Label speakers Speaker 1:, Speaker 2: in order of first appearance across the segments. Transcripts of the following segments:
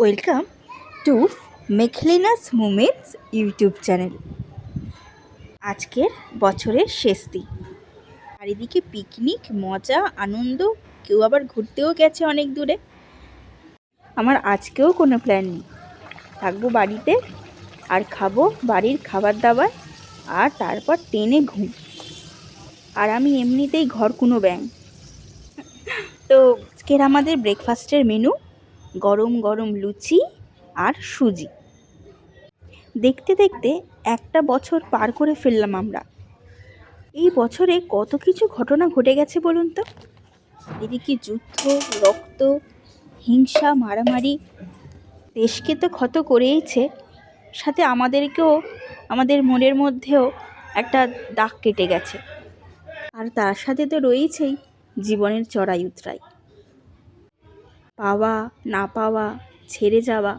Speaker 1: Welcome to মেখলিনাস moments YouTube channel. আজকের বছরের শেষ দিন। চারিদিকে পিকনিক, মজা, আনন্দ, কেউ আবার ঘুরতেও গেছে অনেক দূরে। আমার আজকেও কোনো প্ল্যান নেই। থাকব বাড়িতে আর খাব বাড়ির খাবার দাবার আর তারপর টেনে ঘুম। আর আমি এমনিতেই ঘর কোনো ব্যাং তো আজকের আমাদের ব্রেকফাস্টের মেনু গরম গরম লুচি আর সুজি। দেখতে দেখতে একটা বছর পার করে ফেললাম আমরা। এই বছরে কত কিছু ঘটনা ঘটে গেছে বলুন তো? এদিকে যুদ্ধ, রক্ত, হিংসা, মারামারি, দেশকে তো ক্ষত করেইছে, সাথে আমাদেরকেও, আমাদের মনের মধ্যেও একটা দাগ কেটে গেছে। আর তার সাথে তো রয়েছেই জীবনের চড়াই উতরাই পাওয়া, না পাওয়া, ছেড়ে যাওয়া,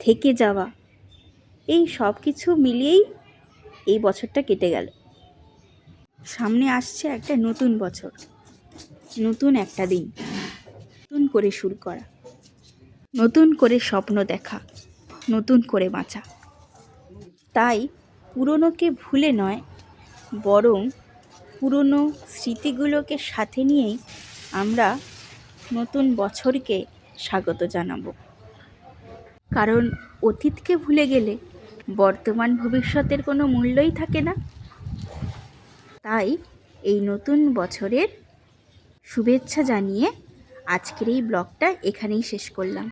Speaker 1: থেকে যাওয়া, এই সব কিছু মিলিয়েই এই বছরটা কেটে গেল। সামনে আসছে একটা নতুন বছর, নতুন একটা দিন, নতুন করে শুরু করা, নতুন করে স্বপ্ন দেখা, নতুন করে বাঁচা। তাই পুরনোকে ভুলে নয়, বরং পুরনো স্মৃতিগুলোকে সাথে নিয়েই আমরা নতুন বছরকে স্বাগত জানাব। কারণ অতীতকে ভুলে গেলে বর্তমান ভবিষ্যতের কোনো মূল্যই থাকে না। তাই এই নতুন বছরের শুভেচ্ছা জানিয়ে আজকের এই ব্লগটা এখানেই শেষ করলাম।